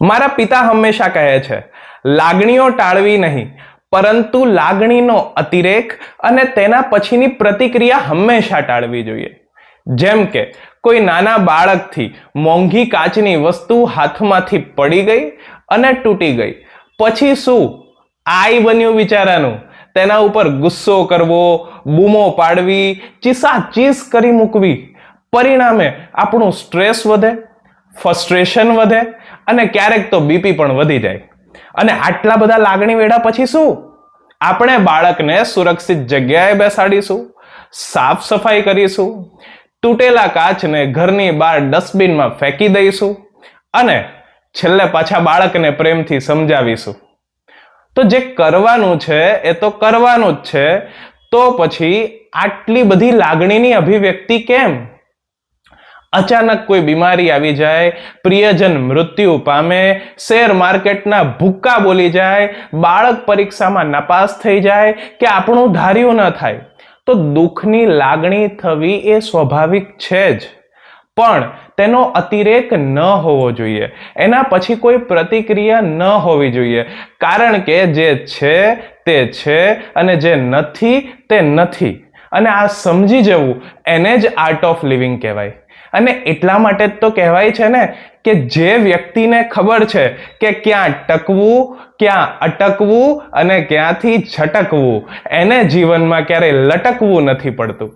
મારા પિતા હંમેશા કહે છે, લાગણીઓ ટાળવી નહીં, પરંતુ લાગણીનો અતિરેક અને તેના પછીની પ્રતિક્રિયા હંમેશા ટાળવી જોઈએ. જેમ કે, કોઈ નાના બાળકથી મોંઘી કાચની વસ્તુ હાથમાંથી પડી ગઈ અને તૂટી ગઈ. પછી શું? આઈ બન્યું વિચારાનું. તેના ઉપર ગુસ્સો કરવો, બૂમો પાડવી ચીસા ચીસ કરી મૂકવી. પરિણામે આપણું સ્ટ્રેસ વધે, ફ્રસ્ટ્રેશન વધે અને ક્યારેક તો બીપી પણ વધી જાય. અને આટલા બધા લાગણી વેડા પછી શું? આપણે બાળકને સુરક્ષિત જગ્યાએ બેસાડીશું, સાફ સફાઈ કરીશું, તૂટેલા કાચને ઘરની બહાર ડસ્ટબિનમાં ફેંકી દઈશું અને છેલ્લે પાછા બાળકને પ્રેમથી સમજાવીશું. તો જે કરવાનું છે એ તો કરવાનું જ છે, તો પછી આટલી બધી લાગણીની અભિવ્યક્તિ કેમ? અચાનક કોઈ બીમારી આવી જાય, પ્રિયજન મૃત્યુ પામે, શેર માર્કેટના ભૂક્કા બોલી જાય, બાળક પરીક્ષામાં નપાસ થઈ જાય કે આપણું ધાર્યું ન થાય, તો દુઃખની લાગણી થવી એ સ્વાભાવિક છે જ. પણ તેનો અતિરેક ન હોવો જોઈએ. એના પછી કોઈ પ્રતિક્રિયા ન હોવી જોઈએ. કારણ કે જે છે તે છે અને જે નથી તે નથી. અને આ સમજી જવું, એને જ આર્ટ ઓફ લિવિંગ કહેવાય. અને એટલા માટે જ તો કહેવાય છે ને કે જે વ્યક્તિને ખબર છે કે ક્યાં ટકવું, ક્યાં અટકવું અને ક્યાંથી છટકવું, એને જીવનમાં ક્યારેય લટકવું નથી પડતું.